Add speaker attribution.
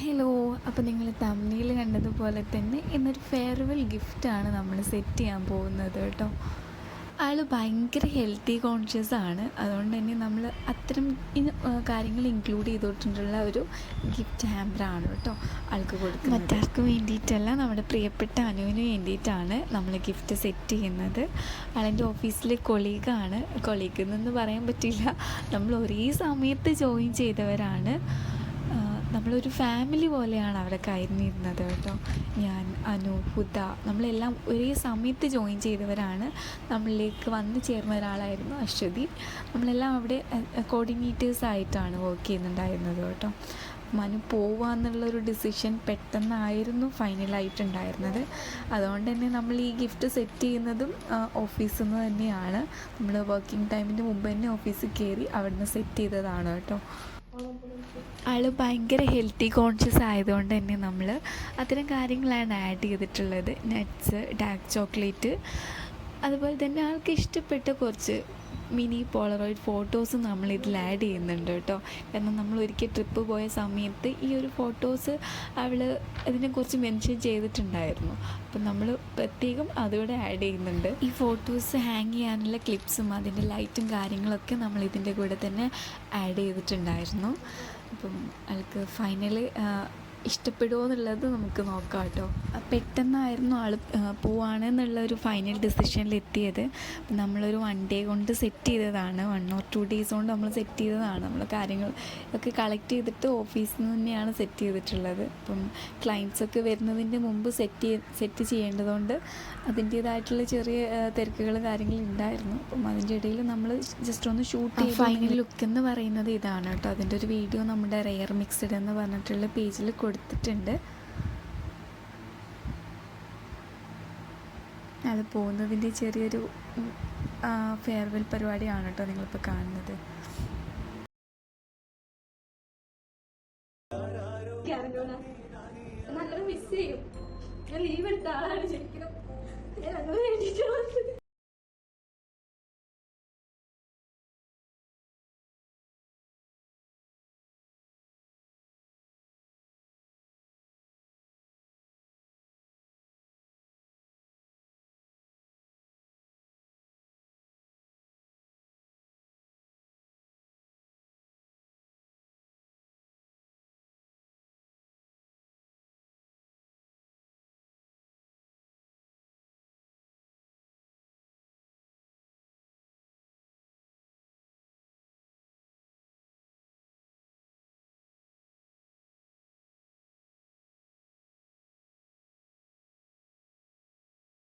Speaker 1: Hello അപ്പോൾ നിങ്ങൾ തമ്മിൽ കണ്ടതുപോലെ തന്നെ ഇന്നൊരു ഫെയർവെൽ ഗിഫ്റ്റാണ് നമ്മൾ സെറ്റ് ചെയ്യാൻ പോകുന്നത് കേട്ടോ. ആൾ ഭയങ്കര ഹെൽത്തി കോൺഷ്യസ് ആണ്. അതുകൊണ്ട് തന്നെ നമ്മൾ അത്തരം കാര്യങ്ങൾ ഇൻക്ലൂഡ് ചെയ്തിട്ടുള്ള ഒരു ഗിഫ്റ്റ് ഹാമ്പറാണ് കേട്ടോ ആൾക്ക് കൊടുക്കുന്നത്. മറ്റാർക്കും വേണ്ടിയിട്ടല്ല നമ്മുടെ പ്രിയപ്പെട്ട അനുവിന് വേണ്ടിയിട്ടാണ് നമ്മൾ ഗിഫ്റ്റ് സെറ്റ് ചെയ്യുന്നത്. ആളെന്റെ ഓഫീസിലെ കൊളീഗാണ് കൊളീഗ് എന്നൊന്നും പറയാൻ പറ്റില്ല. നമ്മൾ ഒരേ സമയത്ത് ജോയിൻ ചെയ്തവരാണ്. നമ്മളൊരു ഫാമിലി പോലെയാണ് അവിടെ കയറിയിരുന്നത് കേട്ടോ. ഞാൻ അനു ഹുദ നമ്മളെല്ലാം ഒരേ സമയത്ത് ജോയിൻ ചെയ്തവരാണ്. നമ്മളിലേക്ക് വന്നു ചേർന്ന ഒരാളായിരുന്നു അശ്വതി. നമ്മളെല്ലാം അവിടെ കോർഡിനേറ്റേഴ്സ് ആയിട്ടാണ് വർക്ക് ചെയ്യുന്നുണ്ടായിരുന്നത് കേട്ടോ. മനു പോവുക എന്നുള്ളൊരു ഡിസിഷൻ പെട്ടെന്നായിരുന്നു ഫൈനലായിട്ടുണ്ടായിരുന്നത് അതുകൊണ്ട് തന്നെ നമ്മൾ ഈ ഗിഫ്റ്റ് സെറ്റ് ചെയ്യുന്നതും ഓഫീസിൽ നിന്ന് തന്നെയാണ്. നമ്മൾ വർക്കിംഗ് ടൈമിന്റെ മുമ്പ് തന്നെ ഓഫീസിൽ കയറി അവിടുന്ന് സെറ്റ് ചെയ്തതാണ് കേട്ടോ. ആൾ ഭയങ്കര ഹെൽത്തി കോൺഷ്യസ് ആയതുകൊണ്ട് തന്നെ നമ്മൾ അത്തരം കാര്യങ്ങളാണ് ആഡ് ചെയ്തിട്ടുള്ളത്. നട്ട്സ് ഡാർക്ക് ചോക്ലേറ്റ് അതുപോലെ തന്നെ ആൾക്ക് ഇഷ്ടപ്പെട്ട കുറച്ച് മിനി പോളറോയിഡ് ഫോട്ടോസ് നമ്മൾ ഇതിൽ ആഡ് ചെയ്യുന്നുണ്ട് കേട്ടോ. കാരണം നമ്മൾ ഒരിക്കൽ ട്രിപ്പ് പോയ സമയത്ത് ഈ ഒരു ഫോട്ടോസ് അവൾ ഇതിനെക്കുറിച്ച് മെൻഷൻ ചെയ്തിട്ടുണ്ടായിരുന്നു. അപ്പം നമ്മൾ പ്രത്യേകം അതുകൂടെ ആഡ് ചെയ്യുന്നുണ്ട്. ഈ ഫോട്ടോസ് ഹാങ് ചെയ്യാനുള്ള ക്ലിപ്സും അതിന്റെ ലൈറ്റും കാര്യങ്ങളൊക്കെ നമ്മൾ ഇതിന്റെ കൂടെ തന്നെ ആഡ് ചെയ്തിട്ടുണ്ടായിരുന്നു. അപ്പം അയാൾക്ക് ഫൈനൽ ഇഷ്ടപ്പെടുമോ എന്നുള്ളത് നമുക്ക് നോക്കാം കേട്ടോ പെട്ടെന്നായിരുന്നു ആൾ പോവാണെന്നുള്ള ഒരു ഫൈനൽ ഡിസിഷനിൽ എത്തിയത്. നമ്മളൊരു വൺ ഡേ കൊണ്ട് സെറ്റ് ചെയ്തതാണ്. വൺ ഓർ ടു ഡേയ്സ് കൊണ്ട് നമ്മൾ സെറ്റ് ചെയ്തതാണ്. നമ്മൾ കാര്യങ്ങൾ ഒക്കെ കളക്ട് ചെയ്തിട്ട് ഓഫീസിൽ നിന്ന് തന്നെയാണ് സെറ്റ് ചെയ്തിട്ടുള്ളത്. അപ്പം ക്ലയൻസ് ഒക്കെ വരുന്നതിന്റെ മുമ്പ് സെറ്റ് സെറ്റ് ചെയ്യേണ്ടതുകൊണ്ട് അതിന്റേതായിട്ടുള്ള ചെറിയ തിരക്കുകൾ കാര്യങ്ങൾ ഉണ്ടായിരുന്നു അപ്പം അതിന്റെ ഇടയിൽ നമ്മൾ ജസ്റ്റ് ഒന്ന് ഷൂട്ട് ചെയ്ത് ഫൈനൽ ലുക്ക് എന്ന് പറയുന്നത് ഇതാണ് കേട്ടോ. അതിന്റെ ഒരു വീഡിയോ നമ്മുടെ റെയർ മിക്സഡ് എന്ന് പറഞ്ഞിട്ടുള്ള പേജിൽ കൊടുത്തിട്ടുണ്ട്. അത് പോകുന്നതിന്റെ ചെറിയൊരു ഫെയർവെൽ പരിപാടിയാണ് കേട്ടോ നിങ്ങളിപ്പോൾ കാണുന്നത്.
Speaker 2: നല്ല മിസ് ചെയ്യും. ഞാൻ ലീവ് എടുത്ത ആളാണ് ശരിക്കും. ഞാൻ അങ്ങനെ വേണ്ടിയിട്ട് വന്നത്.